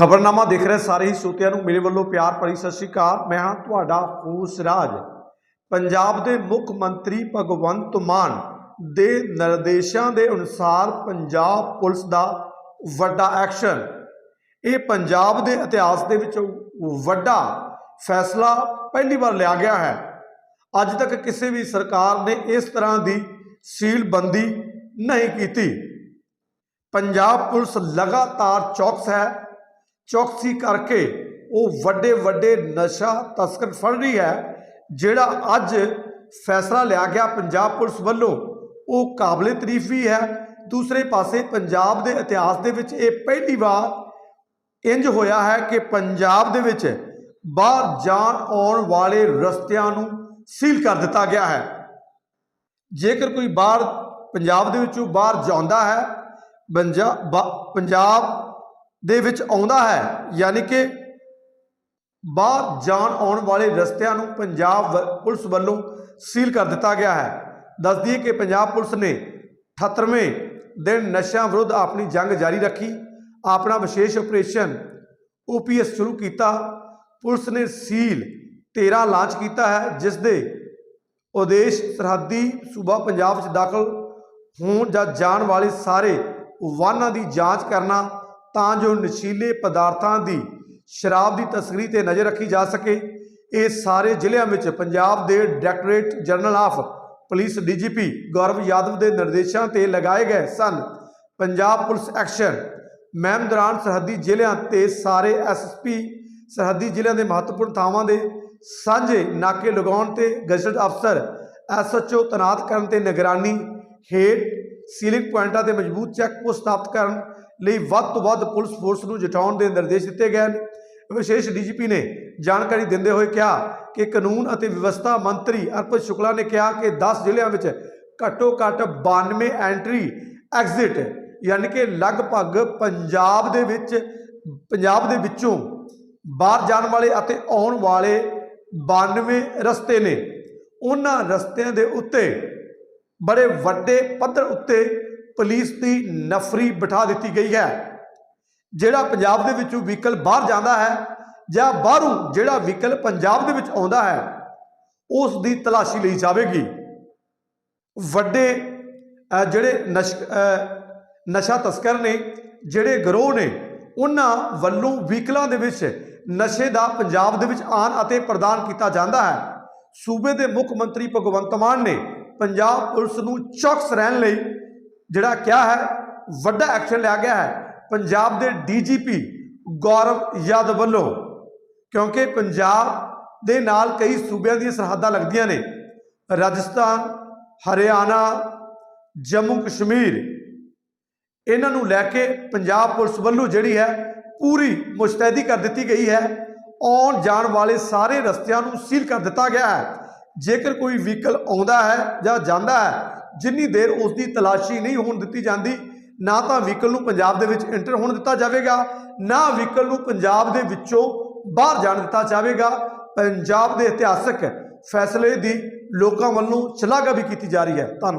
ਖਬਰਨਾਮਾ ਦੇਖ ਰਹੇ, ਸਾਰੇ ਹੀ ਸੋਤਿਆਂ ਨੂੰ ਮੇਰੇ ਵੱਲੋਂ ਪਿਆਰ ਭਰੀ ਸਤਿ ਸ਼੍ਰੀ ਅਕਾਲ। ਮੈਂ ਹਾਂ ਤੁਹਾਡਾ ਹੋਸ ਰਾਜ ਪੰਜਾਬ ਦੇ ਮੁੱਖ ਮੰਤਰੀ ਭਗਵੰਤ ਮਾਨ ਦੇ ਨਿਰਦੇਸ਼ਾਂ ਦੇ ਅਨੁਸਾਰ ਪੰਜਾਬ ਪੁਲਿਸ ਦਾ ਵੱਡਾ ਐਕਸ਼ਨ। ਇਹ ਪੰਜਾਬ ਦੇ ਇਤਿਹਾਸ ਦੇ ਵਿੱਚ ਵੱਡਾ ਫੈਸਲਾ ਪਹਿਲੀ ਵਾਰ ਲਿਆ ਗਿਆ ਹੈ। ਅੱਜ ਤੱਕ ਕਿਸੇ ਵੀ ਸਰਕਾਰ ਨੇ ਇਸ ਤਰ੍ਹਾਂ ਦੀ ਸੀਲਬੰਦੀ ਨਹੀਂ ਕੀਤੀ। ਪੰਜਾਬ ਪੁਲਿਸ ਲਗਾਤਾਰ ਚੌਕਸ ਹੈ। ਚੌਕਸੀ ਕਰਕੇ ਉਹ ਵੱਡੇ ਵੱਡੇ ਨਸ਼ਾ ਤਸਕਰ ਫੜ ਰਹੀ ਹੈ, ਜਿਹੜਾ ਅੱਜ ਫੈਸਲਾ ਲਿਆ ਗਿਆ ਪੰਜਾਬ ਪੁਲਿਸ ਵੱਲੋਂ। ਉਹ ਕਾਬਲੇ ਤਾਰੀਫ ਵੀ ਹੈ। ਦੂਸਰੇ ਪਾਸੇ ਪੰਜਾਬ ਦੇ ਇਤਿਹਾਸ ਦੇ ਵਿੱਚ ਇਹ ਪਹਿਲੀ ਵਾਰ ਇੰਜ ਹੋਇਆ ਹੈ ਕਿ ਪੰਜਾਬ ਦੇ ਵਿੱਚ ਬਾਹਰ ਜਾਣ ਆਉਣ ਵਾਲੇ ਰਸਤਿਆਂ ਨੂੰ ਸੀਲ ਕਰ ਦਿੱਤਾ ਗਿਆ ਹੈ। ਜੇਕਰ ਕੋਈ ਬਾਹਰ ਪੰਜਾਬ ਦੇ ਵਿੱਚੋਂ ਬਾਹਰ ਜਾਂਦਾ ਹੈ, ਪੰਜਾਬ ਦੇ ਵਿੱਚ ਆਉਂਦਾ ਹੈ, ਯਾਨੀ ਕਿ ਬਾਹਰ ਜਾਣ ਆਉਣ ਵਾਲੇ ਰਸਤਿਆਂ ਨੂੰ ਪੰਜਾਬ ਵ- ਪੁਲਿਸ ਵੱਲੋਂ ਸੀਲ ਕਰ ਦਿੱਤਾ ਗਿਆ ਹੈ। ਦੱਸ ਦਈਏ ਕਿ ਪੰਜਾਬ ਪੁਲਿਸ ਨੇ 78ਵੇਂ ਦਿਨ ਨਸ਼ਿਆਂ ਵਿਰੁੱਧ ਆਪਣੀ ਜੰਗ ਜਾਰੀ ਰੱਖੀ। ਆਪਣਾ ਵਿਸ਼ੇਸ਼ ਆਪਰੇਸ਼ਨ ਓਪੀਐਸ ਸ਼ੁਰੂ ਕੀਤਾ। ਪੁਲਿਸ ਨੇ ਸੀਲ 13 ਲਾਂਚ ਕੀਤਾ ਹੈ, ਜਿਸ ਦੇ ਉਦੇਸ਼ ਸਰਹੱਦੀ ਸੂਬਾ ਪੰਜਾਬ ਵਿੱਚ ਦਾਖਲ ਹੋਣ ਜਾਂ ਜਾਣ ਵਾਲੇ ਸਾਰੇ ਵਾਹਨਾਂ ਦੀ ਜਾਂਚ ਕਰਨਾ ਤਾਂ ਜੋ ਨਸ਼ੀਲੇ ਪਦਾਰਥਾਂ ਦੀ ਸ਼ਰਾਬ ਦੀ ਤਸਕਰੀ ਤੇ ਨਜ਼ਰ ਰੱਖੀ ਜਾ ਸਕੇ। ਇਹ ਸਾਰੇ ਜ਼ਿਲ੍ਹਿਆਂ ਵਿੱਚ ਪੰਜਾਬ ਦੇ directorate general of police DGP Gaurav Yadav ਦੇ ਨਿਰਦੇਸ਼ਾਂ ਤੇ ਲਗਾਏ ਗਏ ਸਨ। ਪੰਜਾਬ ਪੁਲਿਸ ਐਕਸ਼ਨ ਮਹਿਮ ਦੌਰਾਨ ਸਰਹੱਦੀ ਜ਼ਿਲ੍ਹਿਆਂ ਤੇ ਸਾਰੇ ਐਸਐਸਪੀ ਸਰਹੱਦੀ ਜ਼ਿਲ੍ਹਿਆਂ ਦੇ ਮਹੱਤਵਪੂਰਨ ਥਾਵਾਂ ਦੇ ਸਾਂਝੇ ਨਾਕੇ ਲਗਾਉਣ ਤੇ ਗਜ਼ਟਡ ਅਫਸਰ ਐਸਐਚਓ ਤੈਨਾਤ ਕਰਨ ਤੇ ਨਿਗਰਾਨੀ ਹੇਠ ਸੀਲਿੰਗ ਪੁਆਇੰਟਾਂ ਤੇ ਮਜ਼ਬੂਤ ਚੈੱਕ ਪੋਸਟ ਸਥਾਪਿਤ ਕਰਨ ਲਈ ਵੱਧ ਤੋਂ ਵੱਧ ਪੁਲਿਸ ਫੋਰਸ ਨੂੰ ਜਟਾਉਣ ਦੇ ਨਿਰਦੇਸ਼ ਦਿੱਤੇ ਗਏ ਹਨ। ਵਿਸ਼ੇਸ਼ ਡੀਜੀਪੀ ਨੇ ਜਾਣਕਾਰੀ ਦਿੰਦੇ ਹੋਏ ਕਿਹਾ ਕਿ ਕਾਨੂੰਨ ਅਤੇ ਵਿਵਸਥਾ ਮੰਤਰੀ ਅਰਪਿਤ ਸ਼ੁਕਲਾ ਨੇ ਕਿਹਾ ਕਿ 10 ਜ਼ਿਲ੍ਹਿਆਂ ਵਿੱਚ ਘੱਟੋ ਘੱਟ 92 ਐਂਟਰੀ ਐਗਜ਼ਿਟ, ਯਾਨੀ ਕਿ ਲਗਭਗ ਪੰਜਾਬ ਦੇ ਵਿੱਚ, ਪੰਜਾਬ ਦੇ ਵਿੱਚੋਂ ਬਾਹਰ ਜਾਣ ਵਾਲੇ ਅਤੇ ਆਉਣ ਵਾਲੇ 92 ਰਸਤੇ ਨੇ। ਉਹਨਾਂ ਰਸਤਿਆਂ ਦੇ ਉੱਤੇ ਬੜੇ ਵੱਡੇ ਪੱਧਰ ਉੱਤੇ ਪੁਲਿਸ ਦੀ ਨਫਰੀ ਬਿਠਾ ਦਿੱਤੀ ਗਈ ਹੈ। ਜਿਹੜਾ ਪੰਜਾਬ ਦੇ ਵਿੱਚੋਂ ਵਹੀਕਲ ਬਾਹਰ ਜਾਂਦਾ ਹੈ ਜਾਂ ਬਾਹਰੋਂ ਜਿਹੜਾ ਵਹੀਕਲ ਪੰਜਾਬ ਦੇ ਵਿੱਚ ਆਉਂਦਾ ਹੈ, ਉਸ ਦੀ ਤਲਾਸ਼ੀ ਲਈ ਜਾਵੇਗੀ। ਵੱਡੇ ਜਿਹੜੇ ਨਸ਼ ਨਸ਼ਾ ਤਸਕਰ ਨੇ, ਜਿਹੜੇ ਗਰੋਹ ਨੇ, ਉਹਨਾਂ ਵੱਲੋਂ ਵਹੀਕਲਾਂ ਦੇ ਵਿੱਚ ਨਸ਼ੇ ਦਾ ਪੰਜਾਬ ਦੇ ਵਿੱਚ ਆਨ ਅਤੇ ਪ੍ਰਦਾਨ ਕੀਤਾ ਜਾਂਦਾ ਹੈ। ਸੂਬੇ ਦੇ ਮੁੱਖ ਮੰਤਰੀ ਭਗਵੰਤ ਮਾਨ ਨੇ ਪੰਜਾਬ ਪੁਲਿਸ ਨੂੰ ਚੌਕਸ ਰਹਿਣ ਲਈ ਜਿਹੜਾ ਕਿਹਾ ਹੈ, ਵੱਡਾ ਐਕਸ਼ਨ ਲਿਆ ਗਿਆ ਹੈ। ਪੰਜਾਬ ਦੇ ਡੀਜੀਪੀ ਗੌਰਵ ਯਾਦਵ ਵੱਲੋਂ, ਕਿਉਂਕਿ ਪੰਜਾਬ ਦੇ ਨਾਲ ਕਈ ਸੂਬਿਆਂ ਦੀਆਂ ਸਰਹੱਦਾਂ ਲੱਗਦੀਆਂ ਨੇ। ਰਾਜਸਥਾਨ, ਹਰਿਆਣਾ, ਜੰਮੂ ਕਸ਼ਮੀਰ, ਇਹਨਾਂ ਨੂੰ ਲੈ ਕੇ ਪੰਜਾਬ ਪੁਲਿਸ ਵੱਲੋਂ ਜਿਹੜੀ ਹੈ, ਪੂਰੀ ਮੁਸ਼ਤੈਦੀ ਕਰ ਦਿੱਤੀ ਗਈ ਹੈ। ਆਉਣ ਜਾਣ ਵਾਲੇ ਸਾਰੇ ਰਸਤਿਆਂ ਨੂੰ ਸੀਲ ਕਰ ਦਿੱਤਾ ਗਿਆ ਹੈ। ਜੇਕਰ ਕੋਈ ਵਹੀਕਲ ਆਉਂਦਾ ਹੈ ਜਾਂ ਜਾਂਦਾ ਹੈ ਜਿੰਨੀ ਦੇਰ ਉਸ ਦੀ ਤਲਾਸ਼ੀ ਨਹੀਂ ਹੋਣ ਦਿੱਤੀ ਜਾਂਦੀ, ਨਾ ਤਾਂ ਵਹੀਕਲ ਨੂੰ ਪੰਜਾਬ ਦੇ ਵਿੱਚ ਐਂਟਰ ਹੋਣ ਦਿੱਤਾ ਜਾਵੇਗਾ, ਨਾ ਵਹੀਕਲ ਨੂੰ ਪੰਜਾਬ ਦੇ ਵਿੱਚੋਂ ਬਾਹਰ ਜਾਣ ਦਿੱਤਾ ਜਾਵੇਗਾ। ਪੰਜਾਬ ਦੇ ਇਤਿਹਾਸਕ ਫੈਸਲੇ ਦੀ ਲੋਕਾਂ ਵੱਲੋਂ ਸ਼ਲਾਘਾ ਵੀ ਕੀਤੀ ਜਾ ਰਹੀ ਹੈ। ਧੰਨਵਾਦ।